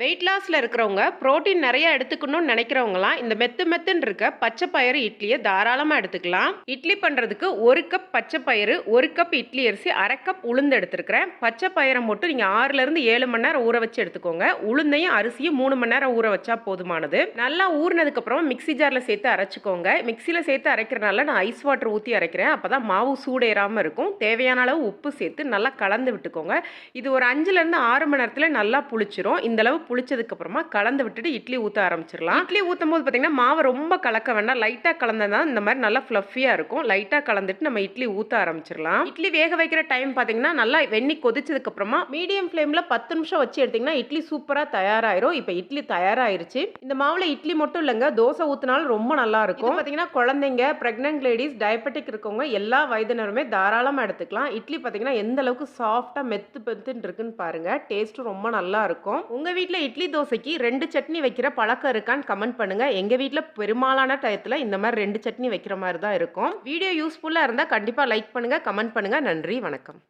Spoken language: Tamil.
வெயிட் லாஸில் இருக்கிறவங்க புரோட்டீன் நிறைய எடுத்துக்கணும்னு நினைக்கிறவங்களாம் இந்த மெத்து மெத்துன்னு இருக்க பச்சை பயிறு இட்லியை தாராளமாக எடுத்துக்கலாம். இட்லி பண்ணுறதுக்கு ஒரு கப் பச்சை பயிறு ஒரு கப் இட்லி அரிசி அரை கப் உளுந்து எடுத்துருக்கிறேன். பச்சை பயிரை மட்டும் நீங்கள் ஆறுலேருந்து ஏழு மணி நேரம் ஊற வச்சு எடுத்துக்கோங்க. உளுந்தையும் அரிசியும் மூணு மணி நேரம் ஊற வச்சா போதுமானது. நல்லா ஊறினதுக்கப்புறம் மிக்ஸி ஜாரில் சேர்த்து அரைச்சிக்கோங்க. மிக்சியில் சேர்த்து அரைக்கிறனால நான் ஐஸ் வாட்டர் ஊற்றி அரைக்கிறேன். அப்போ தான் மாவு சூடேறாமல் இருக்கும். தேவையான அளவு உப்பு சேர்த்து நல்லா கலந்து விட்டுக்கோங்க. இது ஒரு அஞ்சுலேருந்து ஆறு மணி நேரத்தில் நல்லா புளிச்சிரும். இந்த அளவு புளிச்சதுக்கு அப்புறமா கலந்து விட்டுட்டு இட்லி ஊற்ற ஆரம்பிச்சிடலாம். இட்லி ஊற்றும் போது பார்த்தீங்கன்னா மாவை ரொம்ப கலக்க வேண்டாம். லைட்டாக கலந்தா இந்த மாதிரி நல்லா ஃப்ளஃபியாக இருக்கும். லைட்டாக கலந்துட்டு நம்ம இட்லி ஊற்ற ஆரம்பிச்சிடலாம். இட்லி வேக வைக்கிற டைம் பார்த்தீங்கன்னா நல்லா வெண்ணி கொதிச்சதுக்கு அப்புறமா மீடியம் ஃப்ளேமில் பத்து நிமிஷம் வச்சு எடுத்தீங்கன்னா இட்லி சூப்பராக தயாராயிரும். இப்போ இட்லி தயாராயிருச்சு. இந்த மாவில் இட்லி மட்டும் இல்லைங்க. தோசை ஊற்றினாலும் ரொம்ப நல்லா இருக்கும். பார்த்தீங்கன்னா குழந்தைங்க ப்ரெக்னென்ட் லேடிஸ் டயபெட்டிக் இருக்கவங்க எல்லா வயதினருமே தாராளமாக எடுத்துக்கலாம். இட்லி பார்த்தீங்கன்னா எந்த அளவுக்கு சாஃப்டாக மெத்து மெத்துன்னு இருக்குன்னு பாருங்க. டேஸ்ட்டும் ரொம்ப நல்லா இருக்கும். உங்கள் வீட்டில் இட்லி தோசைக்கு ரெண்டு சட்னி வைக்கிற பழக்கம் இருக்கான்னு கமெண்ட் பண்ணுங்கள் எங்கள் வீட்டில் பெரும்பாலான டயத்தில் இந்த மாதிரி ரெண்டு சட்னி வைக்கிற மாதிரி தான் இருக்கும். வீடியோ யூஸ்ஃபுல்லாக இருந்தால் கண்டிப்பாக லைக் பண்ணுங்கள் கமெண்ட் பண்ணுங்கள் நன்றி வணக்கம்.